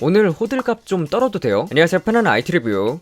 오늘 호들갑 좀 떨어도 돼요? 안녕하세요 편안한 IT 리뷰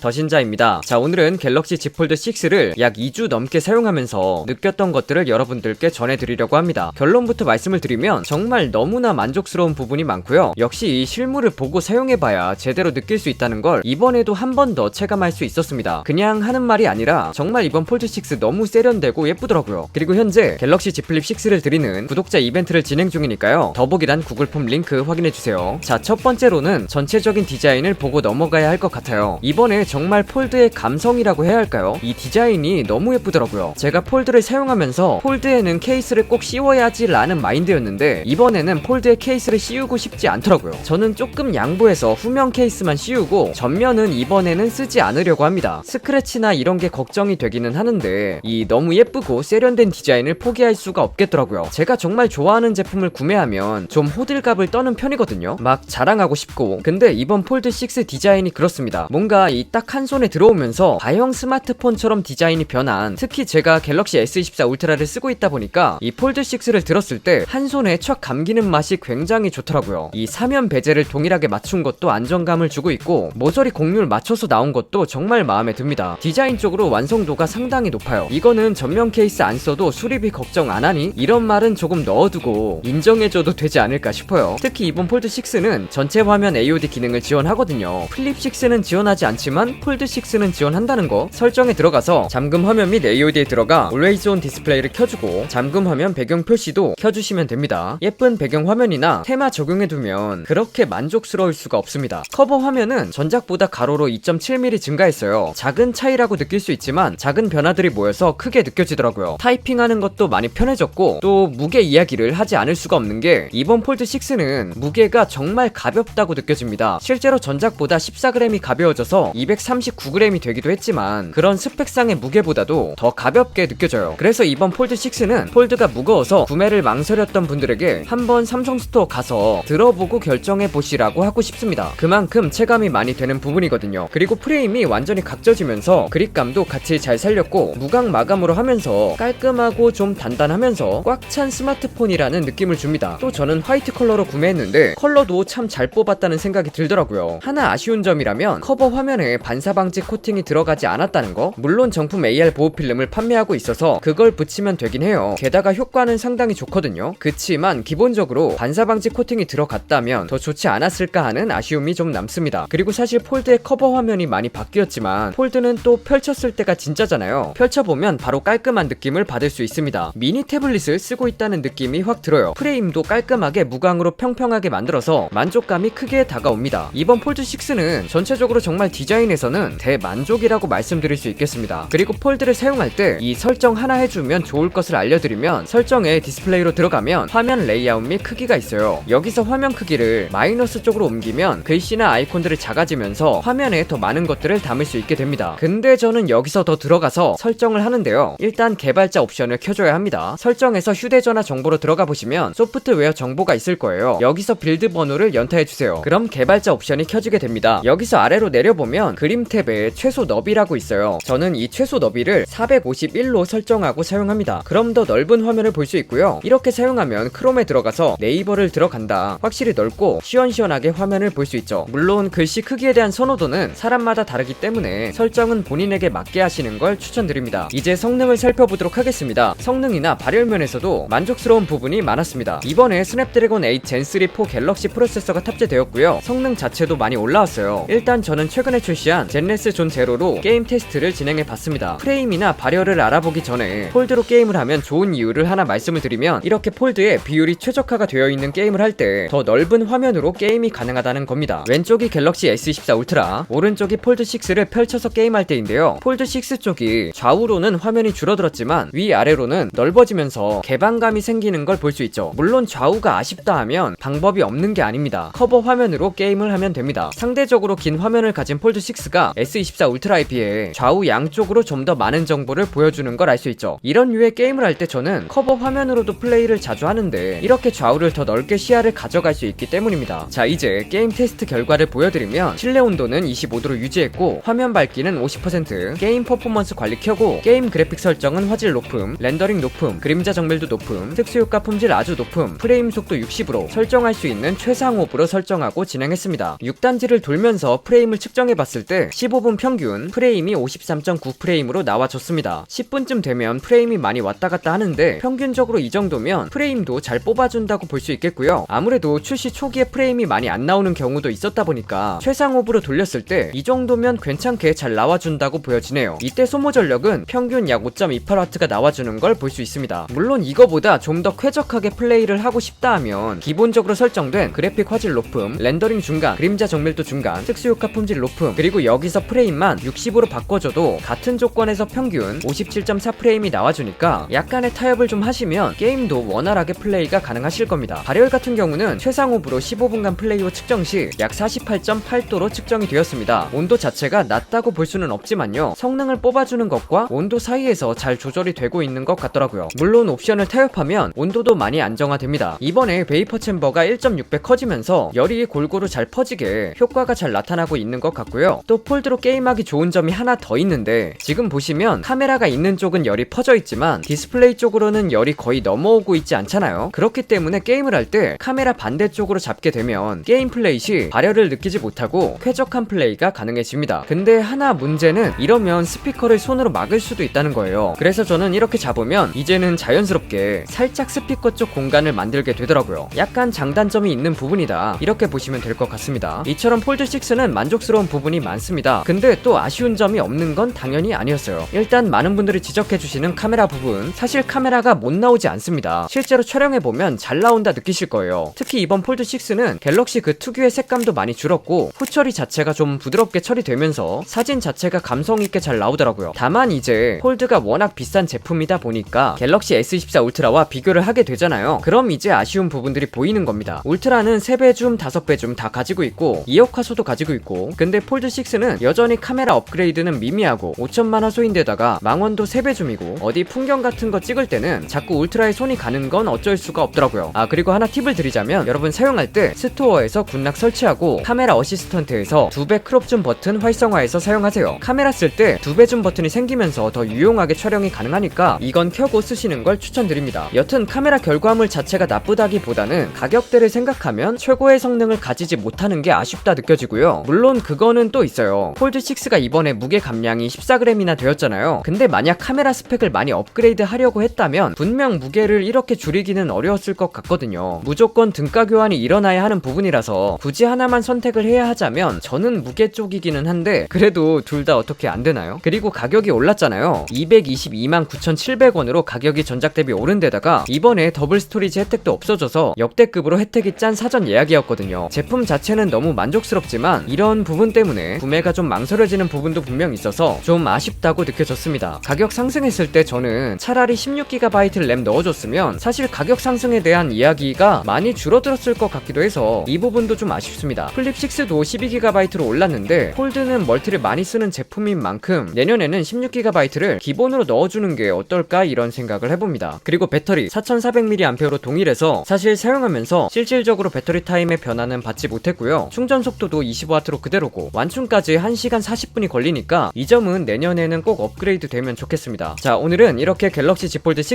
더신자입니다. 자, 오늘은 갤럭시 Z 폴드 6를 약 2주 넘게 사용하면서 느꼈던 것들을 여러분들께 전해드리려고 합니다. 결론부터 말씀을 드리면 정말 너무나 만족스러운 부분이 많고요. 역시 이 실물을 보고 사용해봐야 제대로 느낄 수 있다는 걸 이번에도 한 번 더 체감할 수 있었습니다. 그냥 하는 말이 아니라 정말 이번 폴드 6 너무 세련되고 예쁘더라고요. 그리고 현재 갤럭시 Z 플립 6를 드리는 구독자 이벤트를 진행 중이니까요. 더보기란 구글 폼 링크 확인해주세요. 자, 첫 번째로는 전체적인 디자인을 보고 넘어가야 할 것 같아요. 이번에 정말 폴드의 감성이라고 해야 할까요? 이 디자인이 너무 예쁘더라고요. 제가 폴드를 사용하면서 폴드에는 케이스를 꼭 씌워야지 라는 마인드였는데 이번에는 폴드에 케이스를 씌우고 싶지 않더라고요. 저는 조금 양보해서 후면 케이스만 씌우고 전면은 이번에는 쓰지 않으려고 합니다. 스크래치나 이런 게 걱정이 되기는 하는데 이 너무 예쁘고 세련된 디자인을 포기할 수가 없겠더라고요. 제가 정말 좋아하는 제품을 구매하면 좀 호들갑을 떠는 편이거든요. 막 자랑하고 싶고 근데 이번 폴드 6 디자인이 그렇습니다. 뭔가 이 딱한 손에 들어오면서 다형 스마트폰처럼 디자인이 변한 특히 제가 갤럭시 S24 울트라를 쓰고 있다 보니까 이 폴드 6를 들었을 때 한 손에 촥 감기는 맛이 굉장히 좋더라고요. 이 사면 베젤을 동일하게 맞춘 것도 안정감을 주고 있고 모서리 곡률 맞춰서 나온 것도 정말 마음에 듭니다. 디자인적으로 완성도가 상당히 높아요. 이거는 전면 케이스 안 써도 수리비 걱정 안 하니 이런 말은 조금 넣어두고 인정해줘도 되지 않을까 싶어요. 특히 이번 폴드 6는 전체 화면 AOD 기능을 지원하거든요. 플립 6는 지원하지 않지만 폴드 6는 지원한다는 거 설정에 들어가서 잠금 화면 및 AOD에 들어가 Always On 디스플레이를 켜주고 잠금 화면 배경 표시도 켜주시면 됩니다. 예쁜 배경 화면이나 테마 적용해두면 그렇게 만족스러울 수가 없습니다. 커버 화면은 전작보다 가로로 2.7mm 증가했어요. 작은 차이라고 느낄 수 있지만 작은 변화들이 모여서 크게 느껴지더라고요. 타이핑하는 것도 많이 편해졌고 또 무게 이야기를 하지 않을 수가 없는 게 이번 폴드 6는 무게가 정말 가볍다고 느껴집니다. 실제로 전작보다 14g이 가벼워져서 239g이 되기도 했지만 그런 스펙상의 무게보다도 더 가볍게 느껴져요. 그래서 이번 폴드 6는 폴드가 무거워서 구매를 망설였던 분들에게 한번 삼성 스토어 가서 들어보고 결정해 보시라고 하고 싶습니다. 그만큼 체감이 많이 되는 부분이거든요. 그리고 프레임이 완전히 각져지면서 그립감도 같이 잘 살렸고 무광 마감으로 하면서 깔끔하고 좀 단단하면서 꽉 찬 스마트폰이라는 느낌을 줍니다. 또 저는 화이트 컬러로 구매했는데 컬러도 참 잘 뽑았다는 생각이 들더라고요. 하나 아쉬운 점이라면 커버 화면에 반사 방지 코팅이 들어가지 않았다는 거. 물론 정품 AR 보호 필름을 판매하고 있어서 그걸 붙이면 되긴 해요. 게다가 효과는 상당히 좋거든요. 그치만 기본적으로 반사 방지 코팅이 들어갔다면 더 좋지 않았을까 하는 아쉬움이 좀 남습니다. 그리고 사실 폴드의 커버 화면이 많이 바뀌었지만 폴드는 또 펼쳤을 때가 진짜잖아요. 펼쳐보면 바로 깔끔한 느낌을 받을 수 있습니다. 미니 태블릿을 쓰고 있다는 느낌이 확 들어요. 프레임도 깔끔하게 무광으로 평평하게 만들어서 만족감이 크게 다가옵니다. 이번 폴드 6는 전체적으로 정말 디자인 에서는 대만족이라고 말씀드릴 수 있겠습니다. 그리고 폴드를 사용할 때 이 설정 하나 해주면 좋을 것을 알려드리면 설정에 디스플레이로 들어가면 화면 레이아웃 및 크기가 있어요. 여기서 화면 크기를 마이너스 쪽으로 옮기면 글씨나 아이콘들이 작아지면서 화면에 더 많은 것들을 담을 수 있게 됩니다. 근데 저는 여기서 더 들어가서 설정을 하는데요. 일단 개발자 옵션을 켜줘야 합니다. 설정에서 휴대전화 정보로 들어가 보시면 소프트웨어 정보가 있을 거예요. 여기서 빌드 번호를 연타해주세요. 그럼 개발자 옵션이 켜지게 됩니다. 여기서 아래로 내려보면 그림 탭에 최소 너비라고 있어요. 저는 이 최소 너비를 451로 설정하고 사용합니다. 그럼 더 넓은 화면을 볼 수 있고요. 이렇게 사용하면 크롬에 들어가서 네이버를 들어간다. 확실히 넓고 시원시원하게 화면을 볼 수 있죠. 물론 글씨 크기에 대한 선호도는 사람마다 다르기 때문에 설정은 본인에게 맞게 하시는 걸 추천드립니다. 이제 성능을 살펴보도록 하겠습니다. 성능이나 발열면에서도 만족스러운 부분이 많았습니다. 이번에 스냅드래곤 8 젠3 4 갤럭시 프로세서가 탑재되었고요. 성능 자체도 많이 올라왔어요. 일단 저는 최근에 출시한 젠레스 존 제로로 게임 테스트를 진행해 봤습니다. 프레임이나 발열을 알아보기 전에 폴드로 게임을 하면 좋은 이유를 하나 말씀을 드리면 이렇게 폴드에 비율이 최적화가 되어 있는 게임을 할 때 더 넓은 화면으로 게임이 가능하다는 겁니다. 왼쪽이 갤럭시 S24 울트라, 오른쪽이 폴드 6를 펼쳐서 게임할 때인데요. 폴드 6 쪽이 좌우로는 화면이 줄어들었지만 위아래로는 넓어지면서 개방감이 생기는 걸 볼 수 있죠. 물론 좌우가 아쉽다 하면 방법이 없는 게 아닙니다. 커버 화면으로 게임을 하면 됩니다. 상대적으로 긴 화면을 가진 폴드 6가 S24 울트라에 비해 좌우 양쪽으로 좀 더 많은 정보를 보여주는 걸 알 수 있죠. 이런 류의 게임을 할 때 저는 커버 화면으로도 플레이를 자주 하는데 이렇게 좌우를 더 넓게 시야를 가져갈 수 있기 때문입니다. 자 이제 게임 테스트 결과를 보여드리면 실내 온도는 25도로 유지했고 화면 밝기는 50% 게임 퍼포먼스 관리 켜고 게임 그래픽 설정은 화질 높음 렌더링 높음 그림자 정밀도 높음 특수효과 품질 아주 높음 프레임 속도 60으로 설정할 수 있는 최상호브로 설정하고 진행했습니다. 6단지를 돌면서 프레임을 측정해봤을 때 15분 평균 프레임이 53.9 프레임으로 나와줬습니다. 10분쯤 되면 프레임이 많이 왔다 갔다 하는데 평균적으로 이 정도면 프레임도 잘 뽑아준다고 볼 수 있겠고요. 아무래도 출시 초기에 프레임이 많이 안 나오는 경우도 있었다 보니까 최상호브로 돌렸을 때 이 정도면 괜찮게 잘 나와준다고 보여지네요. 이때 소모 전력은 평균 약 5.28W가 나와주는 걸 볼 수 있습니다. 물론 이거보다 좀 더 쾌적하게 플레이를 하고 싶다 하면 기본적으로 설정된 그래픽 화질 높음, 렌더링 중간, 그림자 정밀도 중간, 특수 효과 품질 높음, 그리고 여기서 프레임만 60으로 바꿔줘도 같은 조건에서 평균 57.4 프레임이 나와주니까 약간의 타협을 좀 하시면 게임도 원활하게 플레이가 가능하실 겁니다. 발열 같은 경우는 최상호브로 15분간 플레이 후 측정 시 약 48.8도로 측정이 되었습니다. 온도 자체가 낮다고 볼 수는 없지만요. 성능을 뽑아주는 것과 온도 사이에서 잘 조절이 되고 있는 것 같더라고요. 물론 옵션을 타협하면 온도도 많이 안정화됩니다. 이번에 베이퍼 챔버가 1.6배 커지면서 열이 골고루 잘 퍼지게 효과가 잘 나타나고 있는 것 같고요. 또 폴드로 게임하기 좋은 점이 하나 더 있는데 지금 보시면 카메라가 있는 쪽은 열이 퍼져 있지만 디스플레이 쪽으로는 열이 거의 넘어오고 있지 않잖아요. 그렇기 때문에 게임을 할 때 카메라 반대쪽으로 잡게 되면 게임 플레이 시 발열을 느끼지 못하고 쾌적한 플레이가 가능해집니다. 근데 하나 문제는 이러면 스피커를 손으로 막을 수도 있다는 거예요. 그래서 저는 이렇게 잡으면 이제는 자연스럽게 살짝 스피커 쪽 공간을 만들게 되더라고요. 약간 장단점이 있는 부분이다. 이렇게 보시면 될 것 같습니다. 이처럼 폴드 6는 만족스러운 부분이 많습니다. 근데 또 아쉬운 점이 없는 건 당연히 아니었어요. 일단 많은 분들이 지적해주시는 카메라 부분 사실 카메라가 못 나오지 않습니다. 실제로 촬영해보면 잘 나온다 느끼실 거예요. 특히 이번 폴드 6는 갤럭시 그 특유의 색감도 많이 줄었고 후처리 자체가 좀 부드럽게 처리되면서 사진 자체가 감성 있게 잘 나오더라고요. 다만 이제 폴드가 워낙 비싼 제품이다 보니까 갤럭시 S24 울트라와 비교를 하게 되잖아요. 그럼 이제 아쉬운 부분들이 보이는 겁니다. 울트라는 3배 줌, 5배 줌 다 가지고 있고 2억 화소도 가지고 있고 근데 폴드 6는 여전히 카메라 업그레이드는 미미하고 5천만 화소인데다가 망원도 3배 줌이고 어디 풍경 같은 거 찍을 때는 자꾸 울트라에 손이 가는 건 어쩔 수가 없더라고요. 아 그리고 하나 팁을 드리자면 여러분 사용할 때 스토어에서 군락 설치하고 카메라 어시스턴트에서 두배 크롭 줌 버튼 활성화해서 사용하세요. 카메라 쓸때두배줌 버튼이 생기면서 더 유용하게 촬영이 가능하니까 이건 켜고 쓰시는 걸 추천드립니다. 여튼 카메라 결과물 자체가 나쁘다기보다는 가격대를 생각하면 최고의 성능을 가지지 못하는 게 아쉽다 느껴지고요. 물론 그거는 또 있어요. 폴드 6가 이번에 무게 감량이 14g이나 되었잖아요. 근데 만약 카메라 스펙을 많이 업그레이드 하려고 했다면 분명 무게를 이렇게 줄이기는 어려웠을 것 같거든요. 무조건 등가 교환이 일어나야 하는 부분이라서 굳이 하나만 선택을 해야 하자면 저는 무게 쪽이기는 한데 그래도 둘 다 어떻게 안 되나요? 그리고 가격이 올랐잖아요. 222만 9,700원으로 가격이 전작 대비 오른 데다가 이번에 더블 스토리지 혜택도 없어져서 역대급으로 혜택이 짠 사전 예약이었거든요. 제품 자체는 너무 만족스럽지만 이런 부분 때문에 구매가 좀 망설여지는 부분도 분명 있어서 좀 아쉽다고 느껴졌습니다. 가격 상승했을 때 저는 차라리 16GB 램 넣어줬으면 사실 가격 상승에 대한 이야기가 많이 줄어들었을 것 같기도 해서 이 부분도 좀 아쉽습니다. 플립 6도 12GB로 올랐는데 폴드는 멀티를 많이 쓰는 제품인 만큼 내년에는 16GB를 기본으로 넣어주는 게 어떨까 이런 생각을 해봅니다. 그리고 배터리 4400mAh로 동일해서 사실 사용하면서 실질적으로 배터리 타임의 변화는 받지 못했고요. 충전 속도도 25W로 그대로고 완충 까지 1시간 40분이 걸리니까 이 점은 내년에는 꼭 업그레이드 되면 좋겠습니다. 자 오늘은 이렇게 갤럭시 Z 폴드 6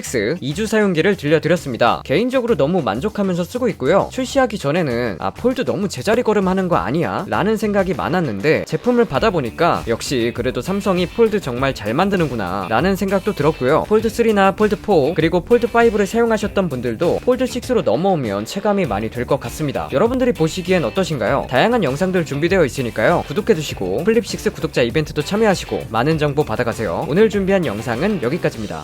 2주 사용기를 들려드렸습니다. 개인적으로 너무 만족하면서 쓰고 있고요. 출시하기 전에는 아 폴드 너무 제자리 걸음하는 거 아니야? 라는 생각이 많았는데 제품을 받아보니까 역시 그래도 삼성이 폴드 정말 잘 만드는구나 라는 생각도 들었고요. 폴드 3나 폴드 4 그리고 폴드 5를 사용하셨던 분들도 폴드 6로 넘어오면 체감이 많이 될 것 같습니다. 여러분들이 보시기엔 어떠신가요? 다양한 영상들 준비되어 있으니까요. 구독 해주시고 플립6 구독자 이벤트도 참여하시고 많은 정보 받아가세요. 오늘 준비한 영상은 여기까지입니다.